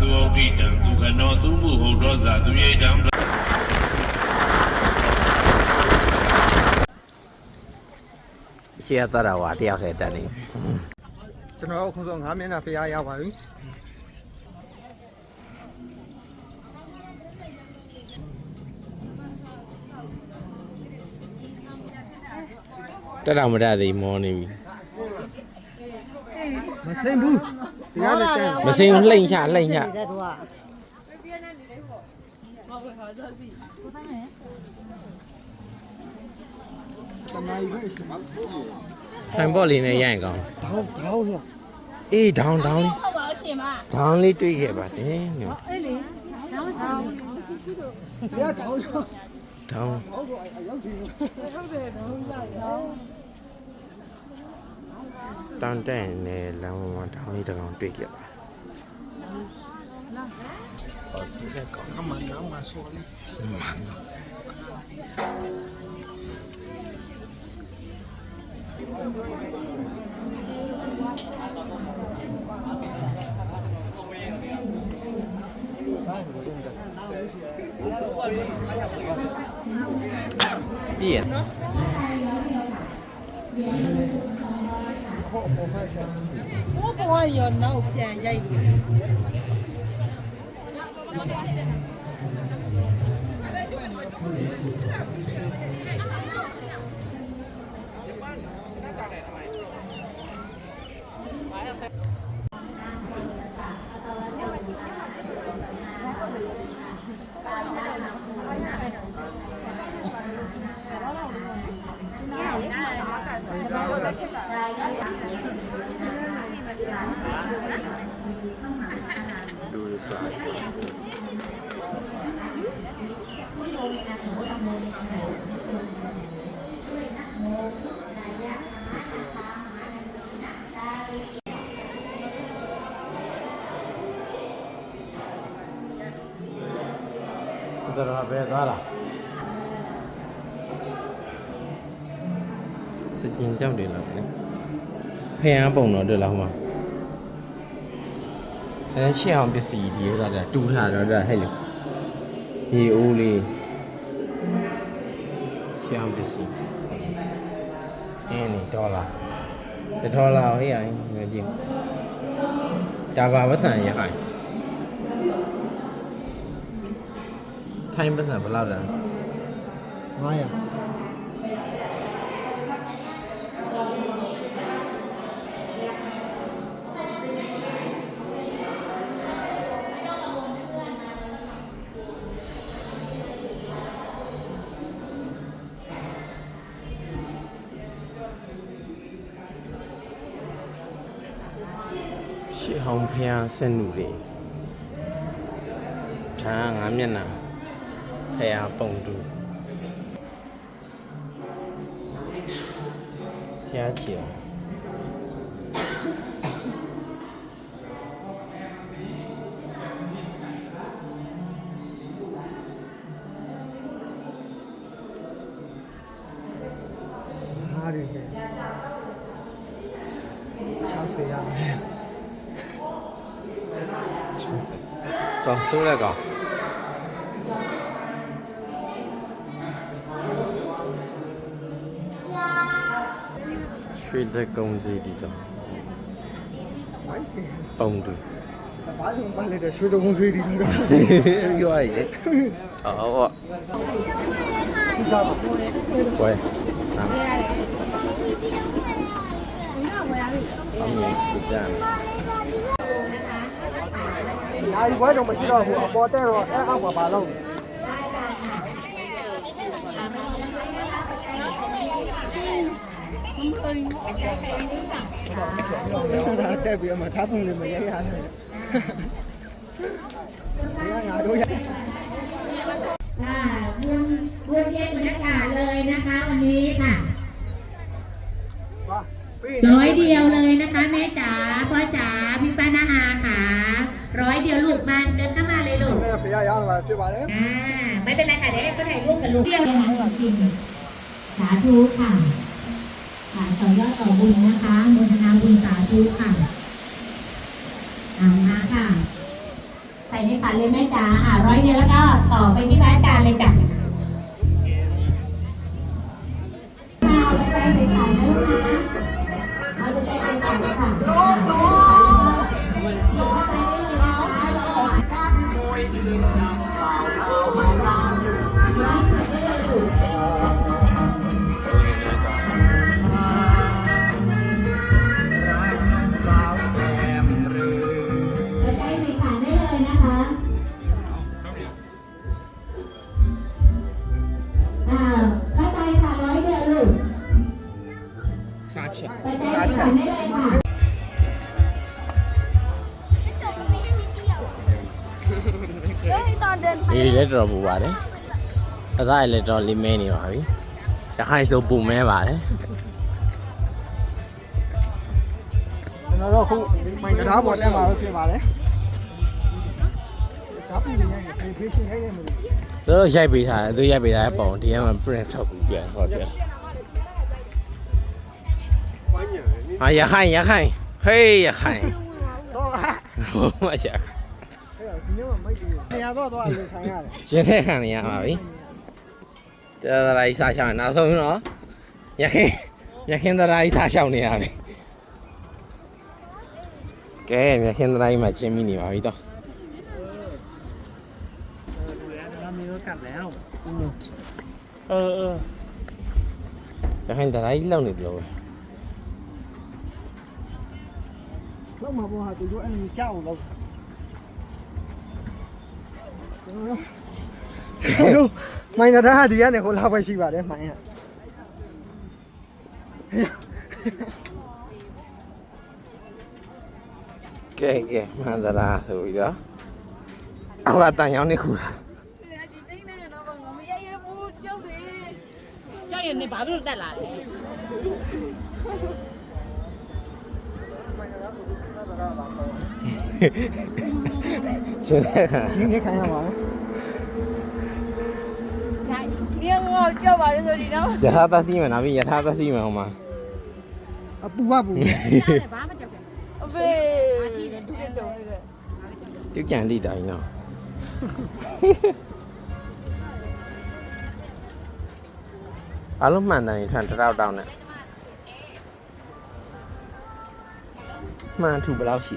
သူဩခိတံသူခနောသူမှုဟုတ်သောဇာသူရိတံရှေ့ကသွားတာဟွာတယောက်တည်းတက်နေကျွန်တော်အခုဆုံး9မျက်နှာဖျားရောက်ပါပြီတက်တော့မတက်သေးမောနေပြီမစိမ့်ဘူး တရားနဲ့တန်းမစင်လှိမ့်ချလှိမ့်ချတနားရီပဲထိုင်ဘော့လေးနဲ့ရိုက်ကောင်းတောင်းတောင်းရအေးဒေါင်းဒေါင်းလေးဟုတ်ပါရှင်မဒေါင်းလေးတွေ့ခဲ့ပါတယ်နော်တရားတောင်းရဒေါင်းဟုတ်တော့အရောက်ကြည့်တန် တဲ့နဲ့လမ်းပေါ်မှာဒေါင်းလေးတစ်ကောင်တွေ့ခဲ့ပါ ဟောစီကကောင်းမှန်းတော့မဆိုးလေး ပြည့်ရ ဘိုးဘွားရောနောက် Kuopo aion nauttia jäi. Hãy subscribe တော်တော်ပဲသွားလားစကြင်ကြောက်တယ်လို့လေဖះပုံတော့တွေ့လားဟိုမှာအဲရှေ့အောင်ပစ္စည်းဒီဥစ္စာတူထားတော့ဒါဟဲ့လေရေအိုးလေးရှေ့အောင်ပစ္စည်းအင်းနေဒေါ်လာတဒေါ်လာဟေးအိုင်ငါကြည့်ဒါပါဝဆန်ရဟိုင် ထိုင်းပစံဘယ်လောက်လဲ900ရှေ့ဟောင်းဖျားဆင်းလူတွေဒါငါမျက်နှာ ဖျားပုံတူဖျားချီအောင် ဟားတယ်60ရမယ် တော့ဆိုးရကောင် Suy thấy công gì đi đâu Ông rồi Bà dùng bà lấy để suy đâu công gì đi đâu Như vậy? Ờ ờ Quay Tạm Ông nhìn được ra Ai quá đâu mà chỉ đâu, bỏ tay rồi, quả bà lâu Cái việc mà thắp thì mình dễ dàng thôi. Nhớ ngồi đuôi. ง่ะร่วมร่วมเยี่ยมบรรยากาศเลยนะคะวันนี้ค่ะ ร้อยเดียวเลยนะคะแม่จ๋าพ่อจ๋าพี่ป้านาหาค่ะร้อยเดียวลูกมาเดินเข้ามาเลยลูกไม่เป็นไรค่ะเดี๋ยวให้เขาถ่ายรูปกับลูกเดียวจริงสาธุค่ะ ต่อยอดต่อบุญนะคะโมทนาบุญสาธุค่ะเอามาค่ะนี่ค่ะเลยแม่จ๋าอ่าร้อยเดียวแล้วก็ต่อไปที่ร้าจานเลยจ้ะ တွေလည်းတော်တော်ပူပါတယ်အသားလည်းတော်လေးမဲနေပါပြီရခိုင်ဆိုပူမဲပါတယ်ကျွန်တော်တို့ခုမိုင်းကရားပေါ်တက်မှာပဲဖြစ်ပါတယ်ဒါပူနေရတယ်ဖေးဖေးနေရတယ်မလို့တို့တော့ရိုက်ပေးထားတယ်သူရိုက်ပေးထားတဲ့ပုံဒီကမှ print ထုတ်ပြီးပြန်ဟောပြတယ်啊，也喊也喊，嘿也喊，好嘛也。 တာဒီနေ့မှမိုက်တယ်နေရာတော့သွားလေဆိုင်ရတယ်ရင်းတဲ့ခံနေရပါပြီတရာကြီးစားရှောင်းနောက်ဆုံးတော့ရခင်ရခင်တရာကြီးစားရှောင်းနေရပြီကဲရခင်တရာကြီးမှာချင်းမိနေပါပြီတော့เรามีรถกลับแล้วเออเออရခင်တရာကြီးလောက်နေတယ်လို့ပဲလောက်မှာပေါ်ဟာသူတို့အဲ့လိုကြောက်အောင်လောက် တို့မိုင်းတာဟာဒီကနေကိုလာပဲရှိပါတယ်မိုင်းကကဲကဲမန္တရာဆိုပြီးတော့အဝတန်ရောင်းနေခုလားကြောက်ရင်နေဘာဖြစ်လို့တက်လာလဲ ရှင်တဲ့ခါဒီနေ့ခံရပါမယ်ဒီကငေါ့ကြောက်ပါလေဆိုဒီတော့ယထာပသိမနာပြီယထာပသိမဟိုမှာအပူကပူဘာမှကြောက်ဘူးအဖေမရှိတယ်တူတယ်တော်တယ်တူကြံလိတိုင်းနော်အလုံးမှန်တယ်ထန်တရောက်တောင်းနဲ့ မှန်ထူဘယ်လောက်ရှိ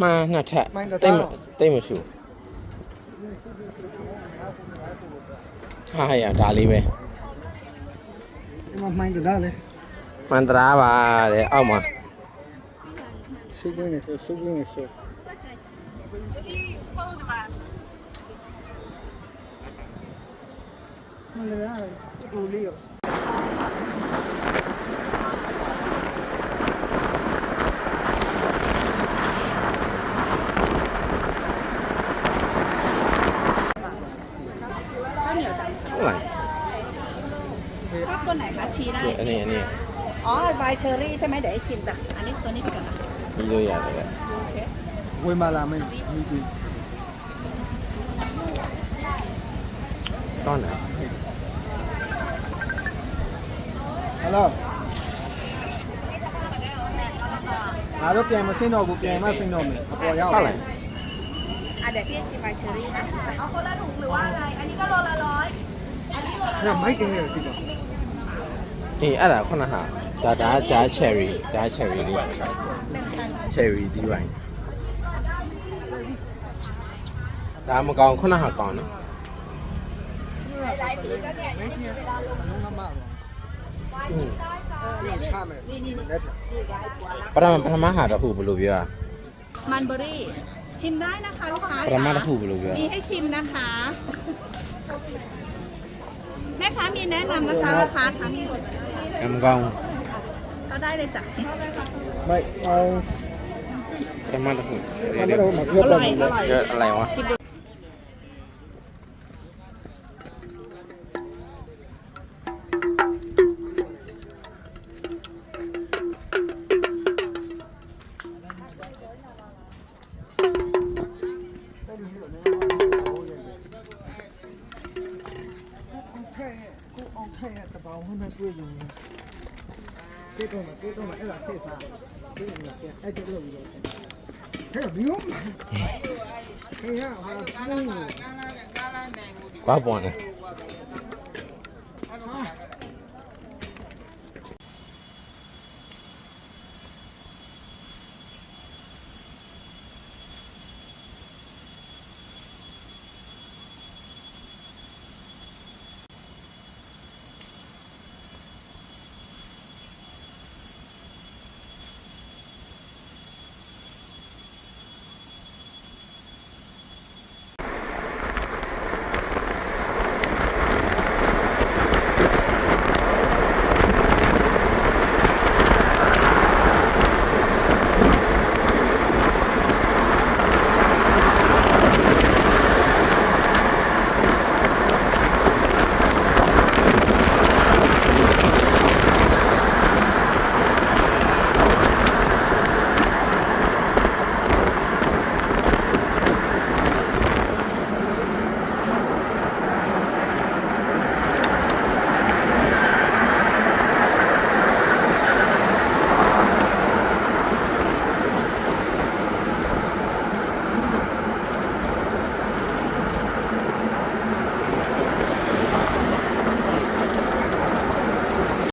မှန်နှစ်ထပ် တိတ်မတိတ်မရှူဟာရဒါလေးပဲဒီမှာမိုင်တရားလေမှန်တရာပါတဲ့အောက်မှာရှုပ်နေဆိုရှုပ်နေဆိုမလေးရပူလေးရောဟုတ် คะชี้ได้ ဒီအနေအနေ อ๋อใบเชอรี่ใช่ไหมเดี๋ยวให้ชิมจ้ะ อันนี้ตัวนี้ไปก่อนนะ ပြီးလို့ရတယ်လေ โอเค ဝေးမလာမင်းဒီဒီ တောင်းတယ် ဟယ်လိုငါတို့ပြန်မစင်းတော့ဘူးပြန်မစင်းတော့မယ်အပေါ်ရောက် ဟုတ်လား อ่ะเดี๋ยวพี่ชิมใบเชอรี่นะเอาคนละถุงหรือว่าอะไร อันนี้ก็โลละร้อย အဲ့မိုက်တယ်ဒီတော့ อีอะไรคุณ，阿拉看了哈，加加加 cherry，加 cherry 的，cherry 的 wine。咱们刚看了哈讲呢。嗯。ปรามาปรามาหาตะหูบลูเบียมันเบอรี่ ชิมได้นะคะลูกค้าประมาตะหูบลูเบียมีให้ชิมนะคะแม่ค้ามีแนะนำนะคะลูกค้าทั้งหมด เอมกองเขาได้เลยจ้ะ ไม่เอา แอมมาตะหุ่นเดี๋ยวเดี๋อร่อย อร่อยอะไรวะ ဘီယုံခင်ဗျာဟာဘူးကွာပွန်တယ်